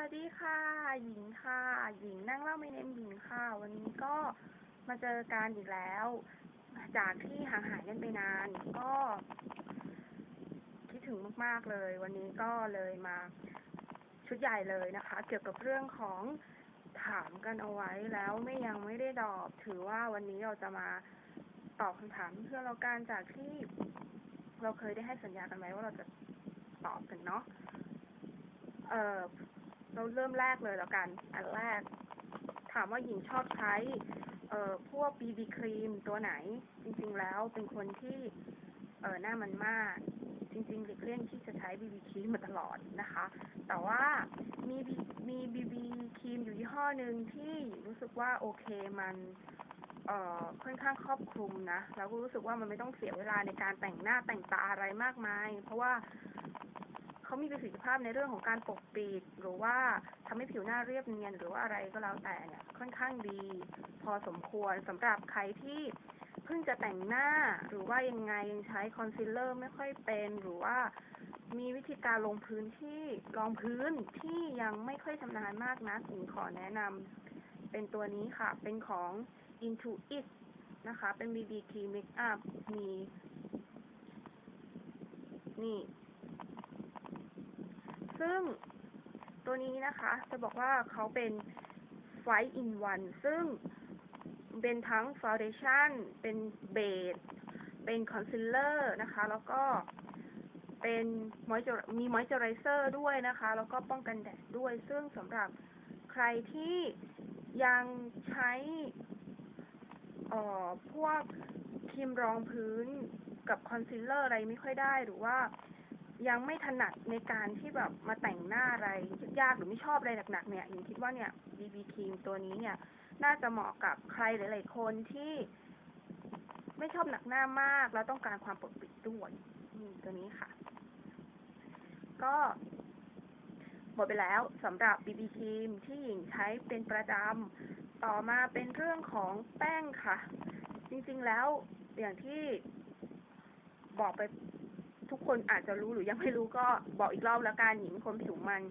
วัสดีค่ะ หญิงค่ะ หญิงนั่งเล่าไม่เนมหญิงค่ะ วันนี้ก็มาเจอกันอีกแล้ว จากที่ห่างหายกันไปนาน ก็คิดถึงมาก ๆเลย วันนี้ก็เลยมาชุดใหญ่เลยนะคะ เกี่ยวกับเรื่องของถามกันเอาไว้แล้วไม่ยังไม่ได้ตอบ ถือว่าวันนี้เราจะมาตอบคำถามเพื่อเราการจากที่เราเคยได้ให้สัญญากันไว้ว่าเราจะตอบกันเนาะเอ่อ เราเริ่มแรกเลยแล้วกัน อันแรก ถามว่าหญิงชอบใช้เอ่อพวกบีบีครีมตัวไหน จริงๆแล้วเป็นคนที่เออหน้ามันมาก จริงๆหลีกเลี่ยงที่จะใช้บีบีครีมมาตลอดนะคะ แต่ว่ามีมีบีบีครีมอยู่ยี่ห้อหนึ่งที่รู้สึกว่าโอเคมันเอ่อค่อนข้างครอบคลุมนะ แล้วก็รู้สึกว่ามันไม่ต้องเสียเวลาในการแต่งหน้าแต่งตาอะไรมากมาย เพราะว่า เขามีประสิทธิภาพในเรื่องของการปกปิด หรือว่าทำให้ผิวหน้าเรียบเนียน หรือว่าอะไรก็แล้วแต่เนี่ยค่อนข้างดี พอสมควรสำหรับใครที่เพิ่งจะแต่งหน้าหรือว่ายังไงยังใช้คอนซีลเลอร์ไม่ค่อยเป็นหรือว่ามีวิธีการลงพื้นที่รองพื้นที่ยังไม่ค่อยชำนาญมากนะหญิงขอแนะนำเป็นตัวนี้ค่ะ เป็นของ Intuit นะคะ เป็น BB Cream Makeup มี นี่ ซึ่งตัวนี้นะคะจะบอกว่าเขาเป็น5 in 1ซึ่งเป็นทั้ง foundation เป็นเบสเป็นคอนซีลเลอร์นะคะ แล้วก็เป็นมอยมี moisturizer ด้วยนะคะ แล้วก็ป้องกันแดดด้วย ซึ่งสำหรับใครที่ยังใช้เอ่อพวกครีมรองพื้นกับคอนซีลเลอร์อะไรไม่ค่อยได้หรือว่า ยังไม่ถนัดในการที่แบบมาแต่งหน้าอะไรยากหรือไม่ชอบอะไรหนักๆเนี่ยหญิงคิดว่าเนี่ย BB ครีมตัวนี้เนี่ย น่าจะเหมาะกับใครหลายๆคนที่ไม่ชอบหนักหน้ามาก แล้วต้องการความปกปิดด้วยนี่ตัวนี้ค่ะ ก็หมดไปแล้วสำหรับ BB ครีมที่หญิงใช้เป็นประจำต่อมาเป็นเรื่องของแป้งค่ะ จริงๆแล้วอย่างที่บอกไป ทุกคนอาจจะรู้หรือยังไม่รู้ก็บอกอีกรอบแล้วกันหญิงคนผิวมัน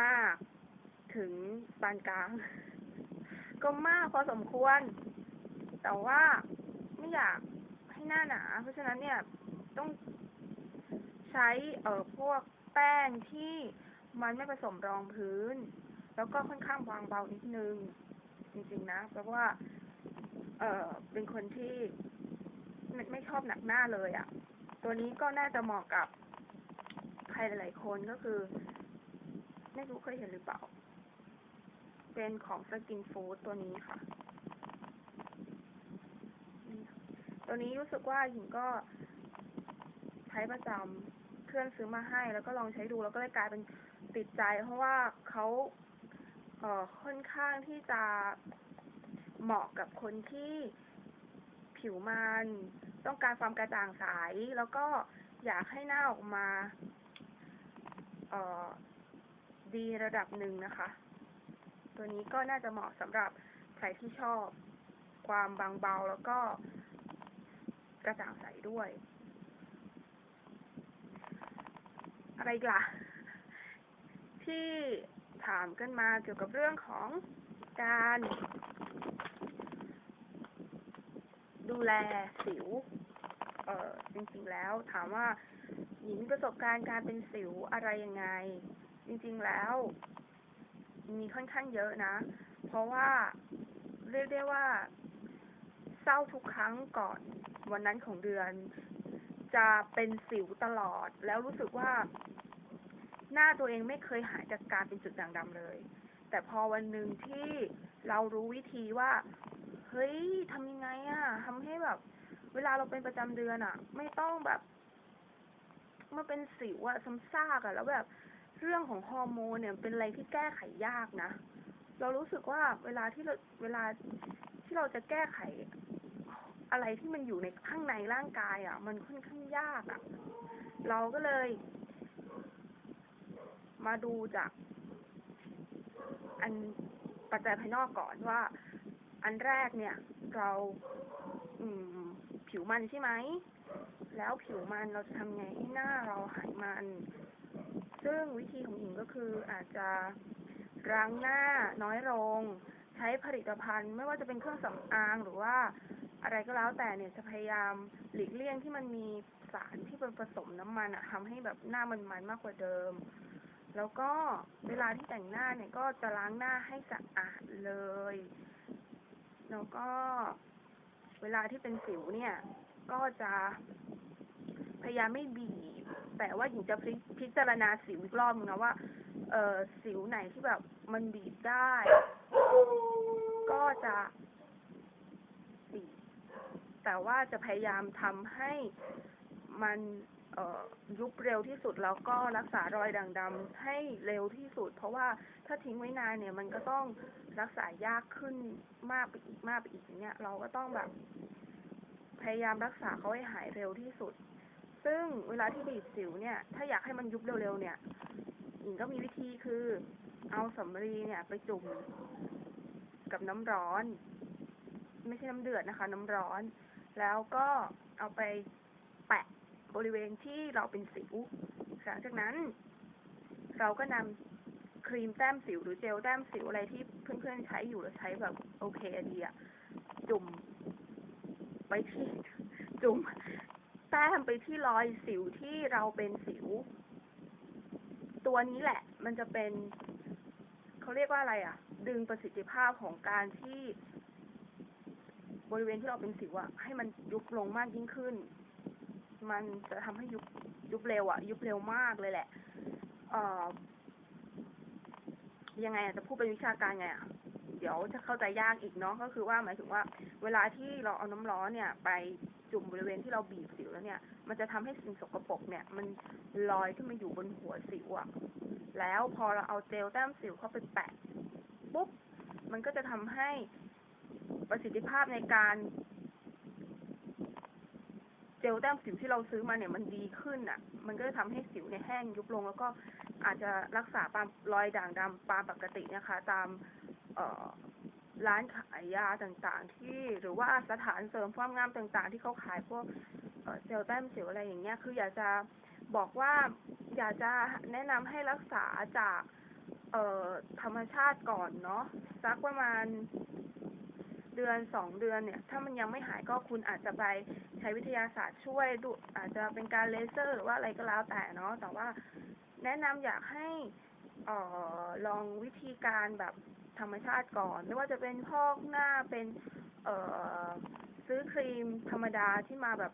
มาก ถึงปานกลาง ก็มากพอสมควร แต่ว่าไม่อยากให้หน้าหนา เพราะฉะนั้นเนี่ยต้องใช้เอ่อพวกแป้งที่มันไม่ผสมรองพื้น แล้วก็ค่อนข้างบางเบานิดนึง จริงๆนะ เพราะว่า เอ่อเป็นคนที่ไม่ไม่ชอบหนักหน้าเลยอะ่ะ ตัวนี้ก็น่าจะเหมาะกับใครหลายๆคนก็คือ ไม่รู้เคยเห็นหรือเปล่า เป็นของสกินฟู้ดตัวนี้ค่ะ ตัวนี้รู้สึกว่าหญิงก็ใช้ประจำเพื่อนซื้อมาให้ แล้วก็ลองใช้ดูแล้วก็เลยกลายเป็นติดใจ เพราะว่าเขาเอ่อค่อนข้างที่จะเหมาะกับคนที่ ผิวมัน ต้องการความกระจ่างใส แล้วก็อยากให้หน้าออกมา เอ่อ ดีระดับหนึ่งนะคะ ตัวนี้ก็น่าจะเหมาะสำหรับใครที่ชอบ ความบางเบาแล้วก็กระจ่างใสด้วย อะไรกล่ะ ที่ถามกันมาเกี่ยวกับเรื่องของการ ดูแลสิว เอ่อจริงๆแล้วถามว่าหญิงประสบการณ์การเป็นสิวอะไรยังไง จริงๆแล้ว มีค่อนข้างเยอะนะ เพราะว่าเรียกได้ว่าเศร้าทุกครั้งก่อนวันนั้นของเดือน จะเป็นสิวตลอด แล้วรู้สึกว่า หน้าตัวเองไม่เคยหายจากการเป็นจุดด่างดำเลย แต่พอวันหนึ่งที่เรารู้วิธีว่า ฮ้ยทำยังไงอะทำให้แบบ เวลาเราเป็นประจำเดือนอะไม่ต้องแบบมาเป็นสิวอะซ้ำซากอะแล้วแบบเรื่องของฮอร์โมนเนี่ยเป็นอะไรที่แก้ไขยากนะ เรารู้สึกว่าเวลาที่เราเวลาที่เราจะแก้ไขอะไรที่มันอยู่ในข้างในร่างกายอะ่ะ มันค่อนข้างยากอะ่ะ เราก็เลย มาดูจาก อันปัจจัยภายนอกก่อนว่า อันแรกเนี่ย เราผิวมันใช่ไหม แล้วผิวมันเราจะทำไงให้หน้าเราหายมัน ซึ่งวิธีของหญิงก็คืออาจจะล้างหน้าน้อยลง ใช้ผลิตภัณฑ์ ไม่ว่าจะเป็นเครื่องสำอางหรือว่าอะไรก็แล้วแต่เนี่ยจะพยายามหลีกเลี่ยงที่มันมีสารที่เป็นผสมน้ำมันอะทำให้แบบหน้ามันมันมากกว่าเดิม แล้วก็เวลาที่แต่งหน้าเนี่ยก็จะล้างหน้าให้สะอาดเลย แล้วก็เวลาที่เป็นสิวเนี่ย ก็จะพยายามไม่บีบแต่ว่าหญิงจะพิพจารณาสิวอีกรอบนึงนะว่า เออสิวไหนที่แบบมันบีบได้ ก็จะบีบแต่ว่าจะพยายามทำให้มันยุบเร็วที่สุดแล้วก็รักษารอยด่างดำให้เร็วที่สุด เพราะว่าถ้าทิ้งไว้นานเนี่ยมันก็ต้อง รักษายากขึ้นมากไปอีกมากไปอีกอย่างเงี้ย เราก็ต้องแบบ พยายามรักษาเขาให้หายเร็วที่สุด ซึ่งเวลาที่บีบสิวเนี่ย ถ้าอยากให้มันยุบเร็วๆเนี่ยหญิงก็มีวิธีคือ เอาสำลีเนี่ย ไปจุ่มกับน้ำร้อน ไม่ใช่น้ำเดือดนะคะ น้ำร้อน แล้วก็เอาไปแปะบริเวณที่เราเป็นสิวหลังจากนั้น เราก็นำ ครีมแต้มสิวหรือเจลแต้มสิวอะไรที่เพื่อนๆใช้อยู่แล้วใช้แบบโอเคดีอะจุ่มไปที่จุ่มแต้มไปที่รอยสิวที่เราเป็นสิว ตัวนี้แหละ มันจะเป็นเขาเรียกว่าอะไรอะดึงประสิทธิภาพของการที่ บริเวณที่เราเป็นสิวอะให้มันยุบลงมากยิ่งขึ้น มันจะทำให้ยุบยุบเร็วอะยุบเร็วมากเลยแหละ เอ่อ ยังไงอะจะพูดเป็นวิชาการไงอะเดี๋ยวจะเข้าใจยากอีกเนาะก็คือว่าหมายถึงว่า เวลาที่เราเอาน้ำร้อนเนี่ย ไปจุ่มบริเวณที่เราบีบสิวแล้วเนี่ย มันจะทำให้สิ่งสกปรกเนี่ย มันลอยขึ้นมาอยู่บนหัวสิวอะแล้วพอเราเอาเจลแต้มสิวเข้าไปแปะปุ๊บมันก็จะทำให้ประสิทธิภาพในการเจลแต้มสิวที่เราซื้อมาเนี่ยมันดีขึ้นอะ มันก็จะทำให้สิวเนี่ยแห้งยุบลงแล้วก็ อาจจะรักษาตามรอยด่างดำตามปกตินะคะ ตามเอร้านขายยาต่างๆ ที่หรือว่าสถานเสริมความงามต่างๆ ที่เขาขายพวกเอ่อเจลแต้มสิวอะไรอย่างเงี้ย คืออยากจะบอกว่าอยากจะแนะนำให้รักษาจากเอธรรมชาติก่อนเนาะสักประมาณเดือนสองเดือนเนี่ย ถ้ามันยังไม่หายก็คุณอาจจะไปใช้วิทยาศาสตร์ช่วยดูอาจจะเป็นการเลเซอร์หรือว่าอะไรก็แล้วแต่เนาะแต่ว่า แนะนำอยากให้ออลองวิธีการแบบธรรมชาติก่อน ไม่ว่าจะเป็นพอกหน้าเป็นเออซื้อครีมธรรมดาที่มาแบบ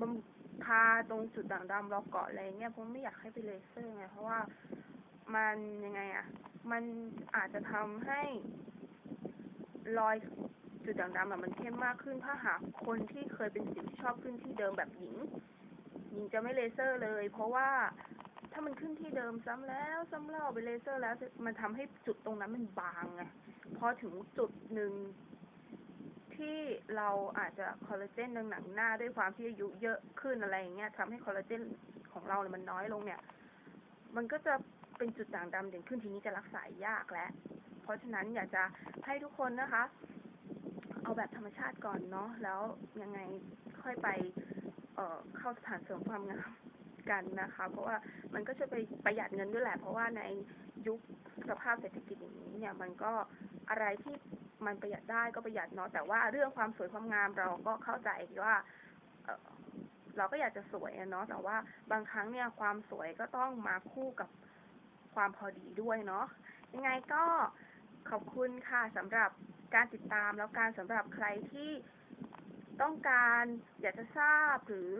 บำทาตรงจุดด่างดำเราก่อนอะไรเงี้ยเพราะไม่อยากให้ไปเลเซอร์ไงเพราะว่ามันยังไงอะมันอาจจะทำให้รอยจุดด่างดำอะมันเข้มมากขึ้นถ้าหากคนที่เคยเป็นสิวที่ชอบขึ้นที่เดิมแบบหญิง หญิงจะไม่เลเซอร์เลย เพราะว่า ถ้ามันขึ้นที่เดิมซ้ำแล้วซ้ำเล่าไปเลเซอร์แล้ว มันทำให้จุดตรงนั้นมันบางไงพอถึงจุดหนึ่งที่เราอาจจะคอลลาเจนในหนังหน้าด้วยความที่อายุเยอะขึ้นอะไรอย่างเงี้ยทำให้คอลลาเจนของเราเนี่ยมันน้อยลงเนี่ย มันก็จะเป็นจุดด่างดำเด่นขึ้นทีนี้จะรักษายากแล้ว เพราะฉะนั้นอยากจะให้ทุกคนนะคะ เอาแบบธรรมชาติก่อนเนาะแล้วยังไงค่อยไปเอ่อเข้าสถานเสริมความงาม กันนะคะ เพราะว่ามันก็จะไปประหยัดเงินด้วยแหละ เพราะว่าในยุคสภาพเศรษฐกิจอย่างนี้เนี่ย มันก็อะไรที่มันประหยัดได้ก็ประหยัดเนาะ แต่ว่าเรื่องความสวยความงามเราก็เข้าใจว่าเราก็อยากจะสวยเนาะ แต่ว่าบางครั้งเนี่ยความสวยก็ต้องมาคู่กับความพอดีด้วยเนาะ ยังไงก็ขอบคุณค่ะสำหรับการติดตามแล้วการสำหรับใครที่ต้องการอยากจะทราบหรือ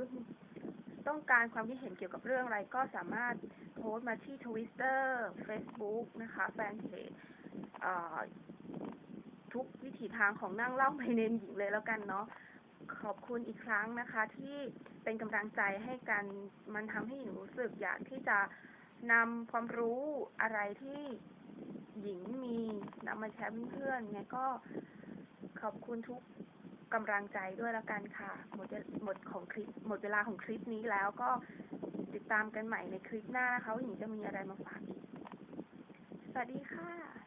ต้องการความคิดเห็นเกี่ยวกับเรื่องอะไรก็สามารถโพสต์มาที่ Twitter Facebook นะคะ แฟนเพจทุกวิถีทางของนั่งเล่าไปเน้นหญิงเลยแล้วกันเนาะขอบคุณอีกครั้งนะคะ ที่เป็นกำลังใจให้กันมันทำให้หญิงรู้สึกอยากที่จะนำความรู้อะไรที่หญิงมีนำมาแชร์เพื่อนๆไงก็ขอบคุณทุก กำลังใจด้วยแล้วกันค่ะ หมดหมดของคลิปหมดเวลาของคลิปนี้แล้วก็ติดตามกันใหม่ในคลิปหน้านะคะว่าหญิงจะมีอะไรมาฝากอีก สวัสดีค่ะ